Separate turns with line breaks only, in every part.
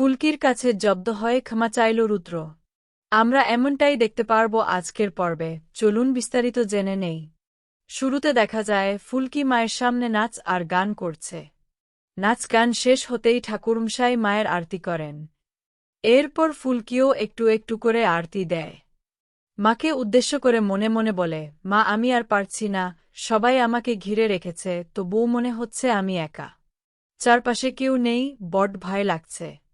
ফুলকির কাছে জব্দ হয়ে ক্ষমা চাইল রুদ্র। আমরা এমনটাই দেখতে পারব আজকের পর্বে, চলুন বিস্তারিত জেনে নেই। শুরুতে দেখা যায়, ফুলকি মায়ের সামনে নাচ আর গান করছে। নাচ গান শেষ হতেই ঠাকুরমশাই মায়ের আরতি করেন। এরপর ফুলকিও একটু একটু করে আরতি দেয়। মাকে উদ্দেশ্য করে মনে মনে বলে, মা, আমি আর পারছি না, সবাই আমাকে ঘিরে রেখেছে তো বউ মনে হচ্ছে আমি একা। চারপাশে কেউ নেই, বট ভয় লাগছে।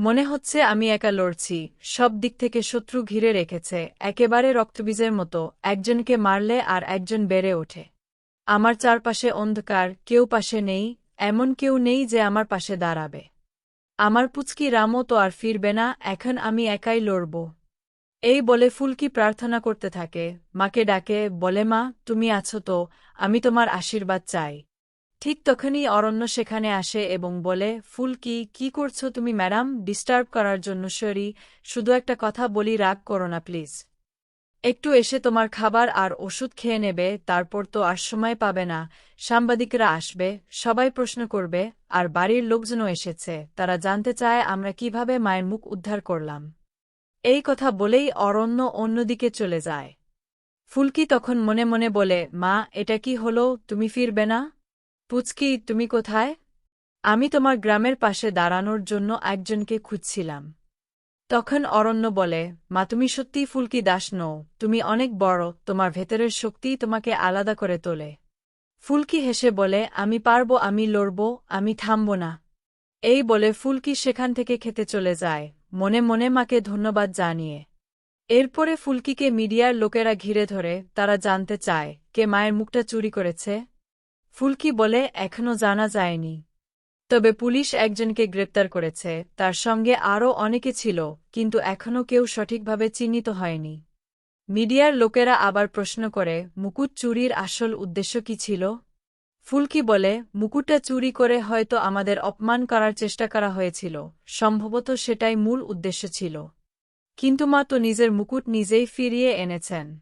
মনে হচ্ছে আমি একা লড়ছি। সব দিক থেকে শত্রু ঘিরে রেখেছে। একেবারে রক্তবীজের মতো, একজনকে মারলে আর একজন বেড়ে ওঠে। আমার চারপাশে অন্ধকার, কেউ পাশে নেই, এমন কেউ নেই যে আমার পাশে দাঁড়াবে। আমার পুচকি রামও তো আর ফিরবে না, এখন আমি একাই লড়ব। এই বলে ফুলকি প্রার্থনা করতে থাকে। মাকে ডাকে, বলে, মা, তুমি আছো তো, আমি তোমার আশীর্বাদ চাই। ঠিক তখনই অরণ্য সেখানে আসে এবং বলে ফুলকি কি করছ তুমি, ম্যাডাম? ডিস্টার্ব করার জন্য সরি। শুধু একটা কথা বলি, রাগ করো না, প্লিজ। একটু এসে তোমার খাবার আর ওষুধ খেয়ে নেবে, তারপর তো আর সময় পাবে না। সাংবাদিকরা আসবে, সবাই প্রশ্ন করবে, আর বাড়ির লোকজনও এসেছে। তারা জানতে চায় আমরা কীভাবে মায়ের মুখ উদ্ধার করলাম। এই কথা বলেই অরণ্য অন্যদিকে চলে যায়। ফুলকি তখন মনে মনে বলে, মা, এটা কি হলো? তুমি ফিরবে না? পুচকি, তুমি কোথায়? আমি তোমার গ্রামের পাশে দাঁড়ানোর জন্য একজনকে খুঁজছিলাম। তখন অরণ্য বলে, মা, তুমি সত্যিই ফুলকি দাস নও। তুমি অনেক বড়। তোমার ভেতরের শক্তি তোমাকে আলাদা করে তোলে ফুলকি হেসে বলে, আমি পারব, আমি লড়ব, আমি থামব না এই বলে ফুলকি সেখান থেকে খেতে চলে যায়। মনে মনে মাকে ধন্যবাদ জানিয়ে। এরপরে ফুলকিকে মিডিয়ার লোকেরা ঘিরে ধরে, তারা জানতে চায়, কে মায়ের মুখটা চুরি করেছে? ফুলকি বলে এখনও জানা যায়নি। তবে পুলিশ একজনকে গ্রেপ্তার করেছে। তার সঙ্গে আরও অনেকে ছিল, কিন্তু এখনও কেউ সঠিকভাবে চিহ্নিত হয়নি। মিডিয়ার লোকেরা আবার প্রশ্ন করে, মুকুট চুরির আসল উদ্দেশ্য কি ছিল? ফুলকি বলে, মুকুটটা চুরি করে হয়তো আমাদের অপমান করার চেষ্টা করা হয়েছিল। সম্ভবত সেটাই মূল উদ্দেশ্য ছিল। কিন্তু মা তো নিজের মুকুট নিজেই ফিরিয়ে এনেছেন।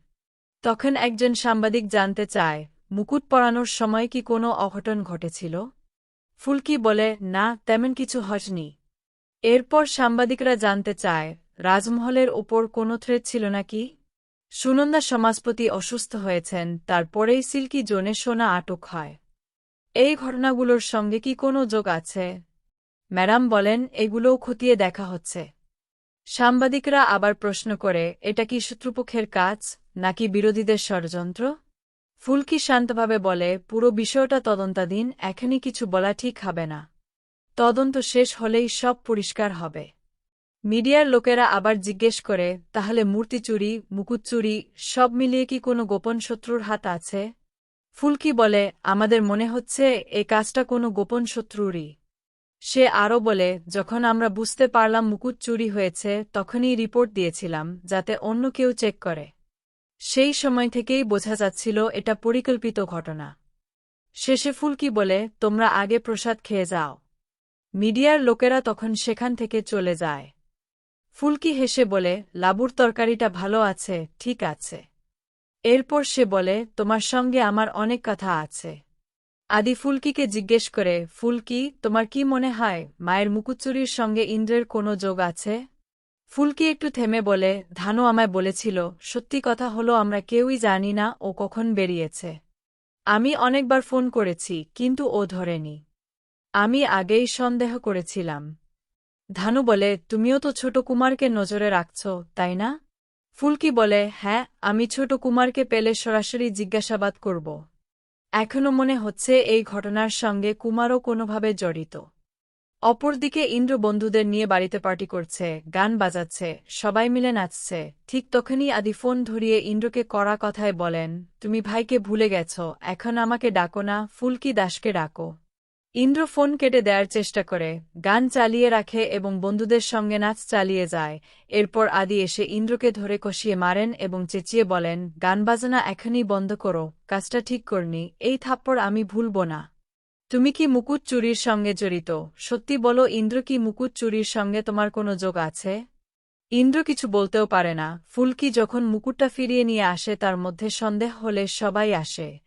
তখন একজন সাংবাদিক জানতে চায় মুকুট পরানোর সময় কি কোনো অঘটন ঘটেছিল? ফুলকি বলে, না, তেমন কিছু হয়নি। এরপর সাংবাদিকরা জানতে চায়, রাজমহলের ওপর কোনো থ্রেট ছিল নাকি? সুনন্দা সমাজপতি অসুস্থ হয়েছেন, তারপরেই সিল্কি জোনে সোনা আটক হয়। এই ঘটনাগুলোর সঙ্গে কি কোনো যোগ আছে? ম্যাডাম বলেন, এগুলোও খতিয়ে দেখা হচ্ছে। সাংবাদিকরা আবার প্রশ্ন করে, এটা কি শত্রুপক্ষের কাজ, নাকি বিরোধীদের ষড়যন্ত্র? ফুলকি শান্তভাবে বলে, পুরো বিষয়টা তদন্তাধীন এখনই কিছু বলা ঠিক হবে না। তদন্ত শেষ হলেই সব পরিষ্কার হবে। মিডিয়ার লোকেরা আবার জিজ্ঞেস করে, তাহলে মূর্তি চুরি, মুকুট চুরি, সব মিলিয়ে কি কোনো গোপন শত্রুর হাত আছে? ফুলকি বলে, আমাদের মনে হচ্ছে এ কাজটা কোনো গোপন শত্রুরই। সে আরও বলে, যখন আমরা বুঝতে পারলাম মুকুট চুরি হয়েছে, তখনই রিপোর্ট দিয়েছিলাম, যাতে অন্য কেউ চেক করে। সেই সময় থেকেই বোঝা যাচ্ছিল এটা পরিকল্পিত ঘটনা। শেষে ফুলকি বলে, তোমরা আগে প্রসাদ খেয়ে যাও। মিডিয়ার লোকেরা তখন সেখান থেকে চলে যায়। ফুলকি হেসে বলে, লাবুর তরকারিটা ভালো আছে, ঠিক আছে। এরপর সে বলে, তোমার সঙ্গে আমার অনেক কথা আছে। আদি ফুলকিকে জিজ্ঞেস করে, ফুলকি, তোমার কি মনে হয়, মায়ের মুকুচুরির সঙ্গে ইন্দ্রের কোনো যোগ আছে? ফুলকি একটু থেমে বলে, ধানু আমায় বলেছিল, সত্যি কথা হলো আমরা কেউই জানি না ও কখন বেরিয়েছে। আমি অনেকবার ফোন করেছি, কিন্তু ও ধরেনি। আমি আগেই সন্দেহ করেছিলাম। ধানু বলে, তুমিও তো ছোট কুমারকে নজরে রাখছ, তাই না? ফুলকি বলে হ্যাঁ আমি ছোট কুমারকে পেলে সরাসরি জিজ্ঞাসাবাদ করব। এখনও মনে হচ্ছে এই ঘটনার সঙ্গে কুমারও কোনোভাবে জড়িত। অপরদিকে ইন্দ্র বন্ধুদের নিয়ে বাড়িতে পার্টি করছে, গান বাজাচ্ছে, সবাই মিলে নাচছে। ঠিক তখনই আদি ফোন ধরিয়ে ইন্দ্রকে কড়া কথায় বলেন, তুমি ভাইকে ভুলে গেছ, এখন আমাকে ডাকো না, ফুলকি দাসকে ডাকো। ইন্দ্র ফোন কেটে দেওয়ার চেষ্টা করে, গান চালিয়ে রাখে এবং বন্ধুদের সঙ্গে নাচ চালিয়ে যায়। এরপর আদি এসে ইন্দ্রকে ধরে কষিয়ে মারেন এবং চেঁচিয়ে বলেন, গান বাজনা এখনই বন্ধ করো, কাজটা ঠিক করনি, এই থাপ্পড় আমি ভুলব না। তুমি কি মুকুট চুরির সঙ্গে জড়িত? সত্যি বলো, ইন্দ্র কি মুকুট চুরির সঙ্গে তোমার কোনো যোগ আছে? ইন্দ্র কিছু বলতেও পারে না। ফুলকি যখন মুকুটটা ফিরিয়ে নিয়ে আসে, তার মধ্যে সন্দেহ হলে সবাই আসে।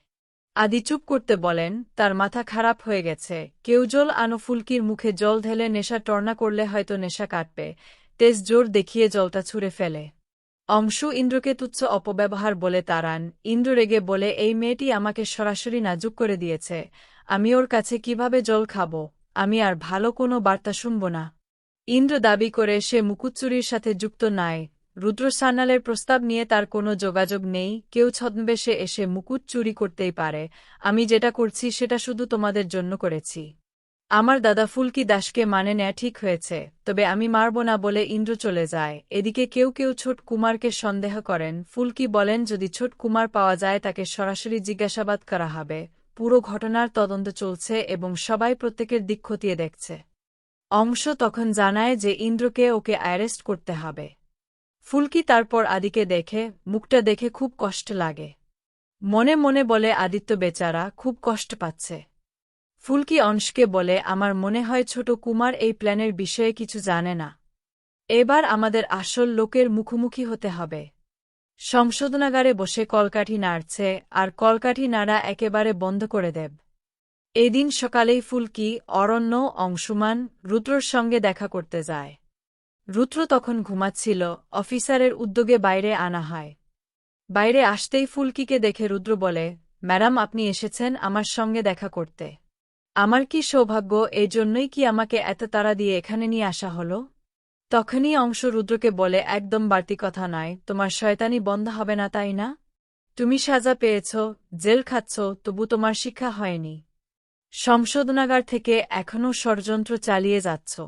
আদি চুপ করতে বলেন, তার মাথা খারাপ হয়ে গেছে। কেউ জল আনো ফুলকির মুখে, জল ঢেলে নেশা টর্না করলে হয়তো নেশা কাটবে। তেজ জোর দেখিয়ে জলটা ছুঁড়ে ফেলে। অংশু ইন্দ্রকে তুচ্ছ অপব্যবহার বলে তারান ইন্দ্র রেগে বলে, এই মেয়েটি আমাকে সরাসরি নাজুক করে দিয়েছে। আমি ওর কাছে কীভাবে জল খাব? আমি আর ভালো কোনো বার্তা শুনব না। ইন্দ্র দাবি করে সে মুকুচ্চুরির সাথে যুক্ত নাই। রুদ্র সান্যালের প্রস্তাব নিয়ে তার কোনো যোগাযোগ নেই। কেউ ছদ্মবেশে এসে মুকুট চুরি করতেই পারে। আমি যেটা করছি সেটা শুধু তোমাদের জন্য করেছি। আমার দাদা ফুলকি দাসকে মানে নেয়া ঠিক হয়েছে, তবে আমি মারব না বলে ইন্দ্র চলে যায়। এদিকে কেউ কেউ ছোট কুমারকে সন্দেহ করেন। ফুলকি বলেন, যদি ছোট কুমার পাওয়া যায়, তাকে সরাসরি জিজ্ঞাসাবাদ করা হবে। পুরো ঘটনার তদন্ত চলছে এবং সবাই প্রত্যেকের দিক খতিয়ে দেখছে। অংশ তখন জানায় যে ইন্দ্রকে ওকে অ্যারেস্ট করতে হবে। ফুলকি তারপর আদিকে দেখে, মুখটা দেখে খুব কষ্ট লাগে। মনে মনে বলে, আদিত্য বেচারা, খুব কষ্ট পাচ্ছে। ফুলকি অংশকে বলে, আমার মনে হয় ছোট কুমার এই প্ল্যানের বিষয়ে কিছু জানে না। এবার আমাদের আসল লোকের মুখোমুখি হতে হবে। সংশোধনাগারে বসে কলকাঠি নাড়ছে, আর কলকাঠি নাড়া একেবারে বন্ধ করে দেব। এদিন সকালেই ফুলকি অরণ্য, অংশুমান, রুদ্রর সঙ্গে দেখা করতে যায়। রুদ্র তখন ঘুমাচ্ছিল, অফিসারের উদ্যোগে বাইরে আনা হয়। বাইরে আসতেই ফুলকিকে দেখে রুদ্র বলে, ম্যাডাম, আপনি এসেছেন আমার সঙ্গে দেখা করতে। আমার কি সৌভাগ্য? এই জন্যই কি আমাকে এত তাড়া দিয়ে এখানে নিয়ে আসা হল? তখনই অংশ রুদ্রকে বলে, একদম বাড়তি কথা নয়। তোমার শয়তানি বন্ধ হবে না, তাই না? তুমি সাজা পেয়েছ, জেল খাচ্ছ, তবু তোমার শিক্ষা হয়নি। সংশোধনাগার থেকে এখনও ষড়যন্ত্র চালিয়ে যাচ্ছ।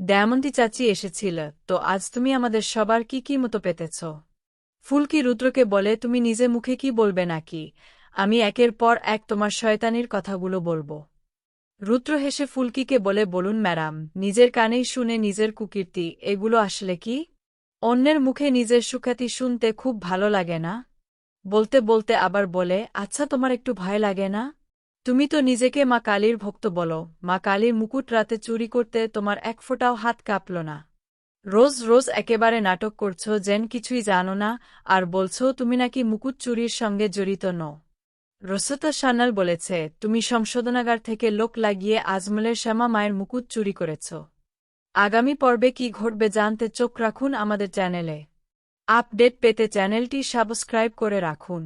দয়ামন্তী চাচি এসেছিল, তো আজ তুমি আমাদের সবার কি কি মতো পেতেছ? ফুলকি রুদ্রকে বলে, তুমি নিজে মুখে কি বলবে নাকি? আমি একের পর এক তোমার শয়তানির কথাগুলো বলব। রুদ্র হেসে ফুলকিকে বলে, বলুন ম্যাডাম, নিজের কানেই শুনে নিজের কুকীর্তি, এগুলো আসলে কি? অন্যের মুখে নিজের সুখ্যাতি শুনতে খুব ভালো লাগে না? বলতে বলতে আবার বলে আচ্ছা তোমার একটু ভয় লাগে না? তুমি তো নিজেকে মা কালীর ভক্ত বলো। মা কালীর মুকুট রাতে চুরি করতে তোমার এক ফোঁটাও হাত কাঁপল না। রোজ রোজ একেবারে নাটক করছ, যেন কিছুই জানো না, আর বলছো, তুমি নাকি মুকুট চুরির সঙ্গে জড়িত নও। রসতা সান্যাল বলেছে, তুমি সংশোধনাগার থেকে লোক লাগিয়ে আজমলের শ্যামা মায়ের মুকুট চুরি করেছ। আগামী পর্বে কি ঘটবে জানতে চোখ রাখুন আমাদের চ্যানেলে। আপডেট পেতে চ্যানেলটি সাবস্ক্রাইব করে রাখুন।